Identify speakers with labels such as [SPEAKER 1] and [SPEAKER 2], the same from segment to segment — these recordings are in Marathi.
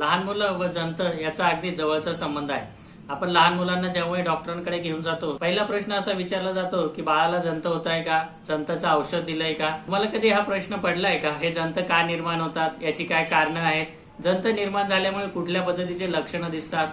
[SPEAKER 1] लहान मुलं व जंत याचा अगदी जवळचा संबंध आहे. आपण लहान मुलांना जेव्हा डॉक्टरांकडे घेऊन जातो पहिला प्रश्न असा विचारला जातो की बाळाला जंत होत आहे का? जंतचं औषध दिलंय का? तुम्हाला कधी हा प्रश्न पडलाय का? हे जंत का निर्माण होतात? याची काय कारणं आहेत? जंत निर्माण झाल्यामुळे कुठल्या पद्धतीचे लक्षणं दिसतात?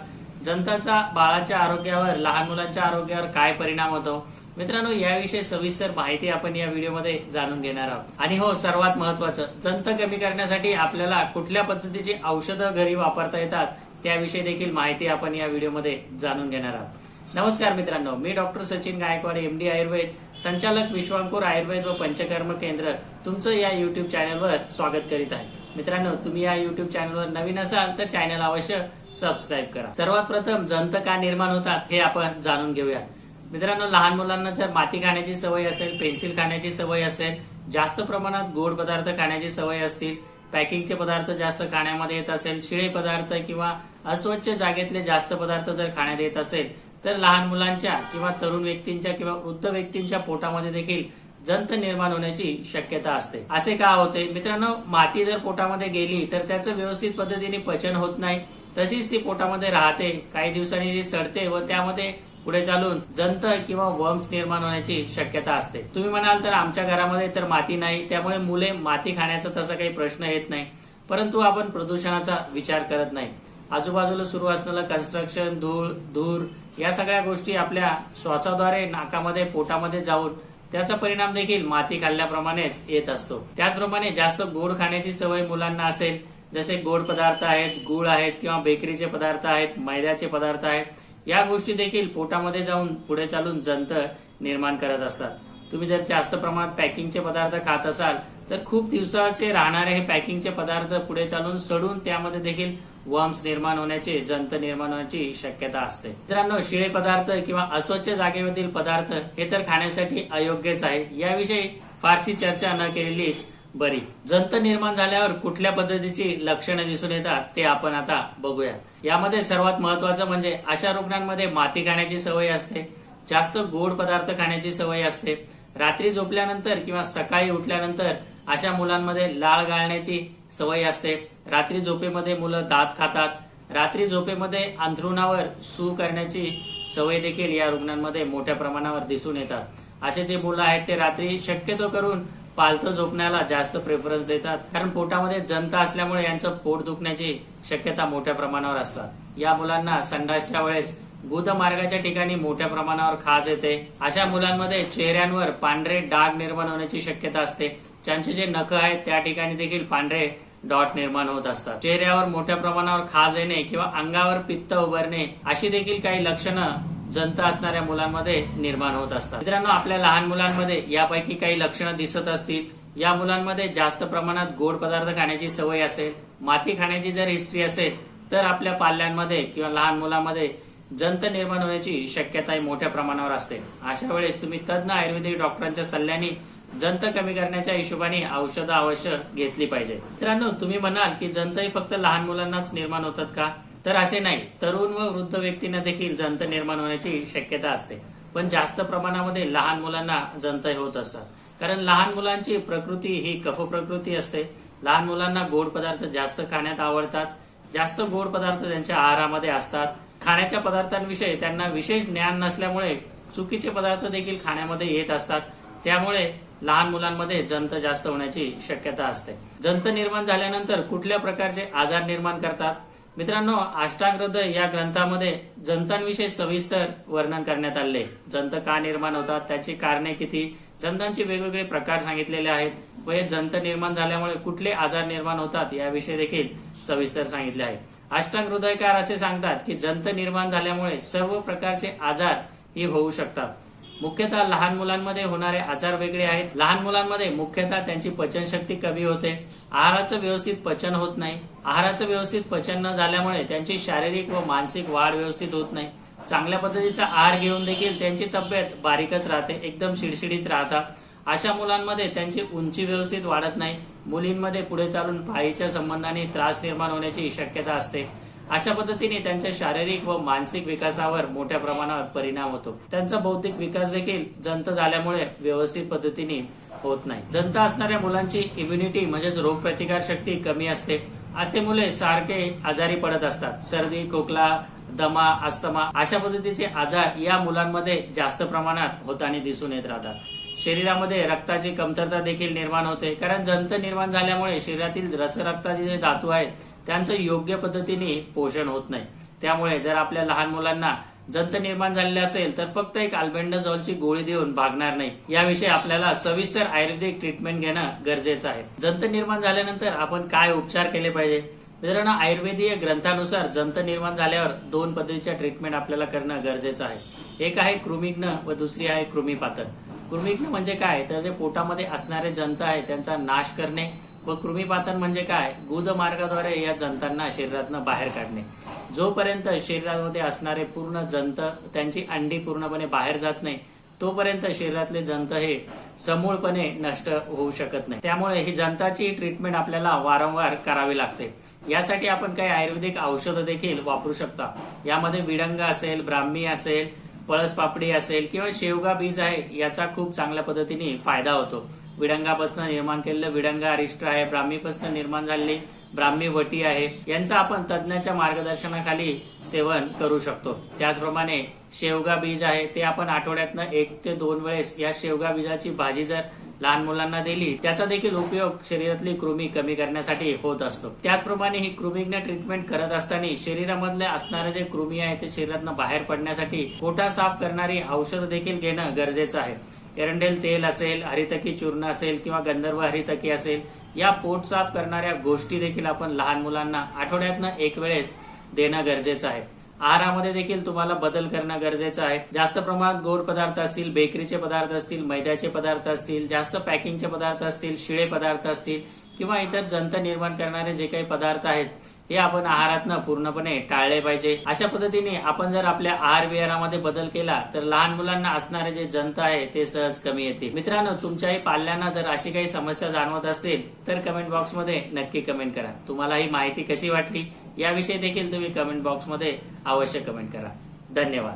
[SPEAKER 1] जंताचा बाळाच्या आरोग्यावर लहान मुलांच्या आरोग्यावर काय परिणाम होतो? मित्रांनो याविषयी सविस्तर माहिती आपण या व्हिडिओमध्ये जाणून घेणार आहोत. आणि हो सर्वात महत्वाचं जंत कमी करण्यासाठी आपल्याला कुठल्या पद्धतीची औषधं घरी वापरता येतात त्याविषयी देखील माहिती आपण या व्हिडिओमध्ये जाणून घेणार आहोत. नमस्कार मित्रांनो मी doctor Sachin Gaikwad M D Ayurveda संचालक विश्वांकुर आयुर्वेद व पंचकर्म केंद्र तुमचं या युट्यूब चॅनलवर स्वागत करीत आहे. मित्रांनो तुम्ही या युट्यूब चॅनलवर नवीन असाल तर चॅनल अवश्य सबस्क्राईब करा. सर्वात प्रथम जंत का निर्माण होतात हे आपण जाणून घेऊयात. मित्रांनो लहान मुलांना जर माती खाण्याची सवय असेल पेन्सिल खाण्याची सवय असेल जास्त प्रमाणात गोड पदार्थ खाण्याची सवय असतील पॅकिंगचे पदार्थ जास्त खाण्यामध्ये येत असेल शिळे पदार्थ किंवा अस्वच्छ जागेतले जास्त पदार्थ जर खाण्यात येत असेल तर लहान मुलांच्या किंवा तरुण व्यक्तींच्या किंवा वृद्ध व्यक्तींच्या पोटामध्ये देखील जंत निर्माण होण्याची शक्यता असते. असे का होते? मित्रांनो माती जर पोटामध्ये गेली तर त्याचं व्यवस्थित पद्धतीने पचन होत नाही. तशीच ती पोटामध्ये राहते काही दिवसांनी ती सडते व त्यामध्ये पुढे चालून जंत किंवा वर्म्स निर्माण होण्याची शक्यता असते. तुम्ही म्हणाल तर आमच्या घरामध्ये तर माती नाही त्यामुळे मुले माती खाण्याचा तसा काही प्रश्न येत नाही परंतु आपण प्रदूषणाचा विचार करत नाही. आजूबाजूला सुरू असलेलं कन्स्ट्रक्शन धूळ धूर या सगळ्या गोष्टी आपल्या श्वासाद्वारे नाकामध्ये पोटामध्ये जाऊन त्याचा परिणाम देखील माती खाल्ल्याप्रमाणेच येत असतो. त्याचप्रमाणे जास्त गोड खाण्याची सवय मुलांना असेल जसे गोड पदार्थ आहेत गुळ आहेत किंवा बेकरीचे पदार्थ आहेत मैद्याचे पदार्थ आहेत या गोष्टी देखील पोटामध्ये जाऊन पुढे चालून जंत निर्माण करत असतात. तुम्ही जर जास्त प्रमाणात पॅकिंगचे पदार्थ खात असाल तर खूप दिवसाचे राहणारे हे पॅकिंगचे पदार्थ पुढे चालून सडून त्यामध्ये देखील वर्म्स निर्माण होण्याचे जंत निर्माण होण्याची शक्यता असते. मित्रांनो शिळे पदार्थ किंवा अस्वच्छ जागेमधील पदार्थ हे तर खाण्यासाठी अयोग्यच आहे. याविषयी फारशी चर्चा न केलेलीच बरी. जंत निर्माण झाल्यावर कुठल्या पद्धतीची लक्षणं दिसून येतात ते आपण आता बघूया यामध्ये सर्वात महत्वाचं म्हणजे अशा रुग्णांमध्ये माती खाण्याची सवय असते जास्त गोड पदार्थ खाण्याची सवय असते रात्री झोपल्यानंतर किंवा सकाळी उठल्यानंतर अशा मुलांमध्ये लाळ गाळण्याची सवय असते. रात्री झोपेमध्ये मुलं दात खातात रात्री झोपेमध्ये अंथरुणावर सू करण्याची सवय देखील या रुग्णांमध्ये मोठ्या प्रमाणावर दिसून येतात. असे जे मुलं आहेत ते रात्री शक्यतो करून पालथं झोपण्याला जास्त प्रेफरन्स देतात. कारण पोटामध्ये जंत असल्यामुळे यांचं पोट दुखण्याची शक्यता मोठ्या प्रमाणावर असतात. या मुलांना संडासच्या वेळेस बुध मार्गाच्या ठिकाणी मोठ्या प्रमाणावर खाज येते. अशा मुलांमध्ये चेहऱ्यांवर पांढरे डाग निर्माण होण्याची शक्यता असते. त्यांचे जे नख आहेत त्या ठिकाणी देखील पांढरे डॉट निर्माण होत असतात. चेहऱ्यावर मोठ्या प्रमाणावर खाज येणे किंवा अंगावर पित्त उभारणे अशी देखील काही लक्षणं जंत असणाऱ्या मुलांमध्ये निर्माण होत असतात. मित्रांनो आपल्या लहान मुलांमध्ये यापैकी काही लक्षणं दिसत असतील. या मुलांमध्ये जास्त प्रमाणात गोड पदार्थ खाण्याची सवय असेल माती खाण्याची जर हिस्ट्री असेल तर आपल्या पाल्यांमध्ये किंवा लहान मुलांमध्ये जंत निर्माण होण्याची शक्यता मोठ्या प्रमाणावर असते. अशा वेळेस तुम्ही तज्ज्ञ आयुर्वेदिक डॉक्टरांच्या सल्ल्याने जंत कमी करण्याच्या हिशोबाने औषधं अवश्य घेतली पाहिजे मित्रांनो तुम्ही म्हणाल की जंत ही फक्त लहान मुलांनाच निर्माण होतात का? तर असे नाही. तरुण व वृद्ध व्यक्तींना देखील जंत निर्माण होण्याची शक्यता असते. पण जास्त प्रमाणामध्ये लहान मुलांना जंत होत असतात. कारण लहान मुलांची प्रकृती ही कफ प्रकृती असते. लहान मुलांना गोड पदार्थ जास्त खाण्यात आवडतात. जास्त गोड पदार्थ त्यांच्या आहारामध्ये असतात. खाण्याच्या पदार्थांविषयी त्यांना विशेष ज्ञान नसल्यामुळे चुकीचे पदार्थ देखील खाण्यामध्ये येत असतात. त्यामुळे लहान मुलांमध्ये जंत जास्त होण्याची शक्यता असते. जंत निर्माण झाल्यानंतर कुठल्या प्रकारचे आजार निर्माण करतात? मित्रांनो अष्टांग हृदय या ग्रंथामध्ये जंतांविषयी सविस्तर वर्णन करण्यात आले. जंत का निर्माण होतात? त्याची कारणे किती? जंतांचे वेगवेगळे प्रकार सांगितलेले आहेत. व हे जंत निर्माण झाल्यामुळे कुठले आजार निर्माण होतात याविषयी देखील सविस्तर सांगितले आहे. अष्टांग हृदयकार असे सांगतात की जंत निर्माण झाल्यामुळे सर्व प्रकारचे आजार ही होऊ शकतात. मुख्यतः लहान मुलांमध्ये होणारे आजार वेगळे आहेत. लहान मुलांमध्ये मुख्यतः त्यांची पचनशक्ती कमी होते. आहाराचं व्यवस्थित पचन होत नाही. आहाराचं व्यवस्थित पचन न झाल्यामुळे त्यांची शारीरिक व मानसिक वाढ व्यवस्थित होत नाही. चांगल्या पद्धतीचा आहार घेऊन देखील त्यांची तब्येत बारीकच राहते एकदम शिडशिडीत राहतात अशा मुलांमध्ये त्यांची उंची व्यवस्थित वाढत नाही. मुलींमध्ये पुढे चालून पाळीच्या संबंधाने त्रास निर्माण होण्याची शक्यता असते. अशा पद्धतीने त्यांच्या शारीरिक व मानसिक विकासावर मोठ्या प्रमाणावर परिणाम होतो. त्यांचा बौद्धिक विकास देखील जंत झाल्यामुळे व्यवस्थित पद्धतीने होत नाही. जंत असणाऱ्या मुलांची इम्युनिटी म्हणजेच रोगप्रतिकार शक्ती कमी असते. असे मुले सारखे आजारी पडत असतात. सर्दी खोकला दमा अस्थमा अशा पद्धतीचे आजार या मुलांमध्ये जास्त प्रमाणात होताना दिसून येत राहतात. शरीरामध्ये रक्ताची कमतरता देखील निर्माण होते. कारण जंत निर्माण झाल्यामुळे शरीरातील रसरक्ताचे जे धातू आहेत त्यांचं योग्य पद्धतीने पोषण होत नाही. त्यामुळे जर आपल्या लहान मुलांना जंत निर्माण झालेले असेल तर फक्त एक अल्बेंडाझॉलची गोळी देऊन भागणार नाही. याविषयी आपल्याला सविस्तर आयुर्वेदिक ट्रीटमेंट घेणं गरजेचं आहे. जंत निर्माण झाल्यानंतर आपण काय उपचार केले पाहिजे? मित्रांनो आयुर्वेदीय ग्रंथानुसार जंत निर्माण झाल्यावर दोन पद्धतीच्या ट्रीटमेंट आपल्याला करणं गरजेचं आहे. एक आहे कृमिग्न व दुसरी आहे कृमीपातन कृमिग्न म्हणजे काय? तर जे पोटामध्ये असणारे जंत आहे त्यांचा नाश करणे व कृमीपातन म्हणजे काय? गुद मार्गाद्वारे या जंतांना शरीरातनं बाहेर काढणे. जोपर्यंत शरीरामध्ये असणारे पूर्ण जंत त्यांची अंडी पूर्णपणे बाहेर जात नाही तोपर्यंत शरीरातले जंत हे समूळपणे नष्ट होऊ शकत नाही. त्यामुळे ही जंताची ट्रीटमेंट आपल्याला वारंवार करावी लागते. यासाठी आपण काही आयुर्वेदिक औषधं देखील वापरू शकता. यामध्ये विडंग असेल ब्राह्मी असेल पळस पापडी असेल किंवा शेवगा बीज आहे याचा खूप चांगल्या पद्धतीने फायदा होतो. विडंगापासून निर्माण केलेलं विडंगा अरिष्ट आहे ब्राह्मीपासून निर्माण झालेली ब्राह्मी वटी आहे यांचं आपण तज्ज्ञाच्या मार्गदर्शनाखाली सेवन करू शकतो. त्याचप्रमाणे शेवगा बीज आहे ते आपण आठवड्यातनं एक ते दोन वेळेस या शेवगा बीजाची भाजी जर लहान मुलांना दिली त्याचा देखील उपयोग शरीरातली कृमी कमी करण्यासाठी होत असतो. त्याचप्रमाणे ही कृमीज्ञ ट्रीटमेंट करत असताना शरीरामधले असणारे जे कृमी आहे ते शरीरातनं बाहेर पडण्यासाठी पोटा साफ करणारी औषधं देखील घेणं गरजेचं आहे. एरंडेल तेल असेल हरितकी चूर्ण असेल किंवा गंधर्व हरितकी असेल या पोट साफ करणाऱ्या गोष्टी देखील आपण लहान मुलांना आठवड्यातनं एक वेळेस देणं गरजेचं आहे. आहारामध्ये देखील तुम्हाला बदल करणं गरजेचं आहे. जास्त प्रमाणात गोड पदार्थ असतील बेकरीचे पदार्थ असतील मैद्याचे पदार्थ असतील जास्त पॅकिंगचे पदार्थ असतील शिळे पदार्थ असतील किंवा इतर जंत निर्माण करणारे जे काही पदार्थ आहेत हे आपण आहारातनं पूर्णपणे टाळले पाहिजे. अशा पद्धतीने आपण जर आपल्या आहार विहारामध्ये बदल केला तर लहान मुलांना असणारे जे जंत आहे ते सहज कमी येतील. मित्रांनो तुमच्याही पाल्यांना जर अशी काही समस्या जाणवत असेल तर कमेंट बॉक्समध्ये नक्की कमेंट करा. तुम्हाला ही माहिती कशी वाटली याविषयी देखील तुम्ही कमेंट बॉक्समध्ये अवश्य कमेंट करा. धन्यवाद.